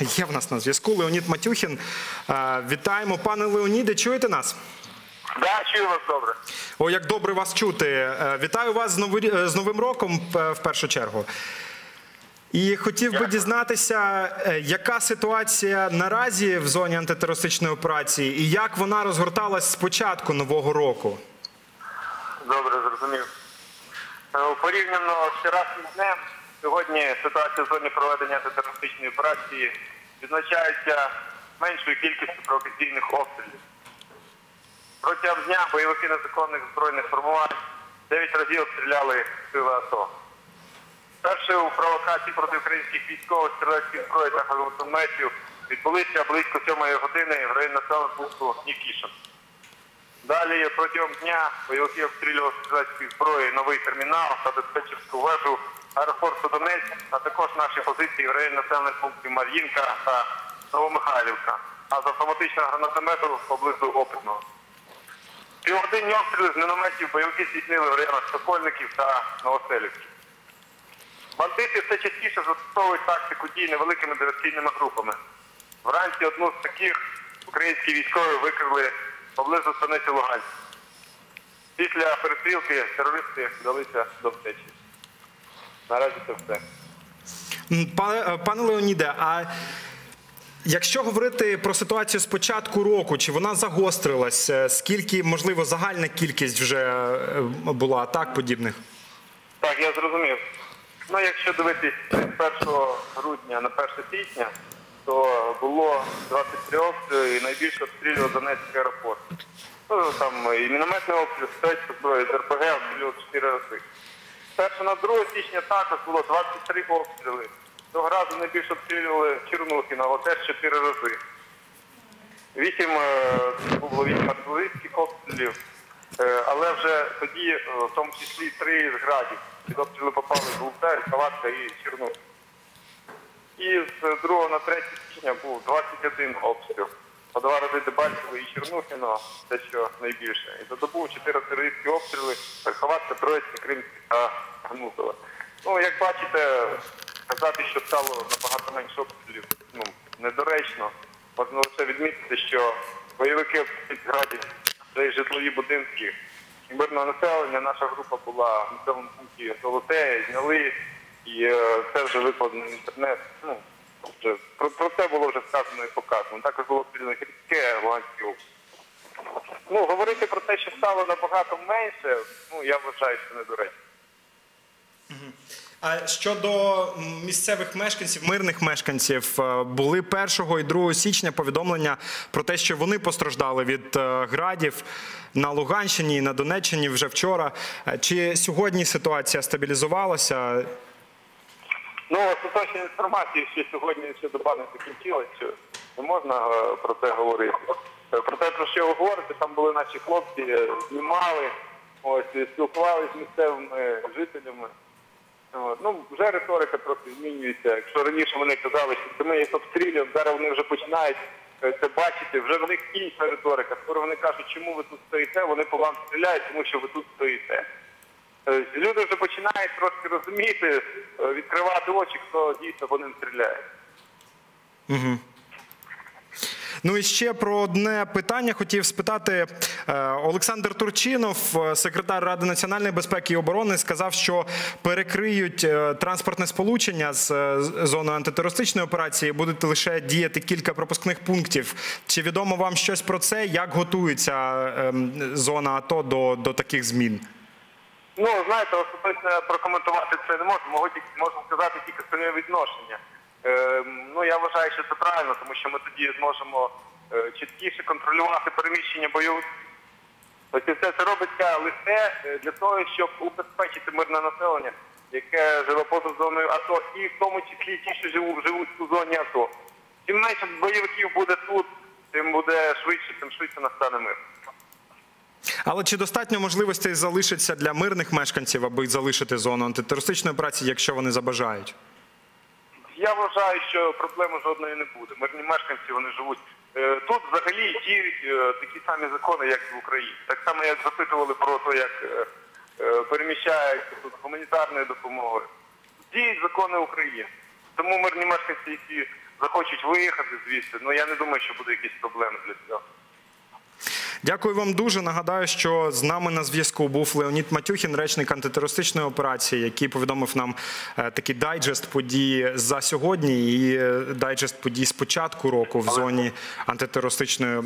Є в нас на зв'язку Леонід Матюхін. Вітаємо, пане Леоніде. Чуєте нас? Да, чую вас добре. О, як добре вас чути. Е, Вітаю вас з, нови- з Новим роком е, в першу чергу. І хотів би дізнатися, е, яка ситуація наразі в зоні антитерористичної операції і як вона розгорталась з початку нового року. Добре, зрозумів. Порівняно з вчорашнім днем, сьогодні ситуація в зоні проведення антитерористичної операції відзначається меншою кількістю провокаційних обстрілів. Протягом дня бойовики незаконних збройних формувань 9 разів обстріляли сили АТО. Перші у провокації проти українських військових стрілецьких зброї та гранатометів відбулися близько 7 години в районі населеного пункту Нікішин. Далі протягом дня бойовики обстрілювали стрілецької зброї новий термінал та диспетчерську вежу аеропорту Донецьк, а також наші позиції в районі населених пунктів Мар'їнка та Новомихайлівка, а з автоматичного гранатомету поблизу Опитного. Півгодинні обстріли з мінометів бойовики здійснили в районах Сокольників та Новоселівки. Бандити все частіше застосовують тактику дій невеликими диверсійними групами. Вранці одну з таких українські військові викрили поблизу станиці Луганськ. Після перестрілки терористи вдалися до втечі. Наразі це все. Пане, е, пане Леоніде, а якщо говорити про ситуацію з початку року, чи вона загострилась? Е, Скільки, можливо, загальна кількість вже е, була атак подібних? Так, я зрозумів. Ну, якщо дивитись з 1 грудня на 1 січня, то було 23 обстріли і найбільше обстрілював Донецький аеропорт. Ну, там і мінометний обстріл, стрільська зброя, з РПГ обстрілював 4 рази. 1 на 2 січня також було 23 обстріли. Того разу найбільше обстрілювали Чернухіна, але теж 4 рази. Вісім було вісім артилерійських обстрілів, е, але вже тоді, е, в тому числі, три з градів. Під обстріли попали Гултер, Каватка і Чернух. І з 2 на 3 січня був 21 обстріл. По два рази Дебальцево і Чернухіно, те, що найбільше. І за добу 4 терористські обстріли, Верховатка, Троїцька, Кримська та Гнутова. Ну, як бачите, казати, що стало набагато менше обстрілів, ну, недоречно. Можна лише відмітити, що бойовики градять вже й житлові будинки мирного населення. Наша група була в населеному пункті Золотеє, зняли, і е, це вже викладено в інтернет. Ну, вже, про, про це було вже сказано і показано. Також було спільно Хрістке, області. Ну, говорити про те, що стало набагато менше, ну, я вважаю, що недоречно. А щодо місцевих мешканців, мирних мешканців, е, були 1 і 2 січня повідомлення про те, що вони постраждали від е, градів на Луганщині і на Донеччині вже вчора. Чи сьогодні ситуація стабілізувалася? Ну, остаточна інформація, що сьогодні ще доба не закінчилась, що не можна е, про це говорити. Е, Про те, про що ви говорите, там були наші хлопці, е, знімали, спілкувалися з місцевими жителями. Ну, вже риторика трохи змінюється. Якщо раніше вони казали, що це ми їх обстрілюємо, зараз вони вже починають це бачити, вже в них інша риторика. Скоро вони кажуть, чому ви тут стоїте, вони по вам стріляють, тому що ви тут стоїте. Е, Люди вже починають трошки розуміти, е, відкривати очі, хто дійсно по ним стріляє. Ну і ще про одне питання хотів спитати. Е, Олександр Турчинов, секретар Ради національної безпеки і оборони, сказав, що перекриють транспортне сполучення з зоною антитерористичної операції. Будуть лише діяти кілька пропускних пунктів. Чи відомо вам щось про це? Як готується зона АТО до, до таких змін? Ну, знаєте, особисто прокоментувати це не можу, можу, можу сказати тільки своє відношення. Е, ну, я вважаю, що це правильно, тому що ми тоді зможемо е, чіткіше контролювати переміщення бойовиків. Ось і все це робиться лише е, для того, щоб убезпечити мирне населення, яке живе поза зоною АТО, і в тому числі ті, що живуть, живуть у зоні АТО. Чим менше бойовиків буде тут, тим буде швидше, тим швидше настане мир. Але чи достатньо можливостей залишиться для мирних мешканців, аби залишити зону антитерористичної операції, якщо вони забажають? Я вважаю, що проблеми жодної не буде. Мирні мешканці вони живуть. Е, Тут взагалі діють е, такі самі закони, як і в Україні. Так само, як запитували про те, як е, переміщаються тут гуманітарною допомогою. Діють закони України. Тому мирні мешканці, які захочуть виїхати звідси, ну я не думаю, що будуть якісь проблеми для цього. Дякую вам дуже. Нагадаю, що з нами на зв'язку був Леонід Матюхін, речник антитерористичної операції, який повідомив нам е, такий дайджест подій за сьогодні і е, дайджест подій з початку року в зоні антитерористичної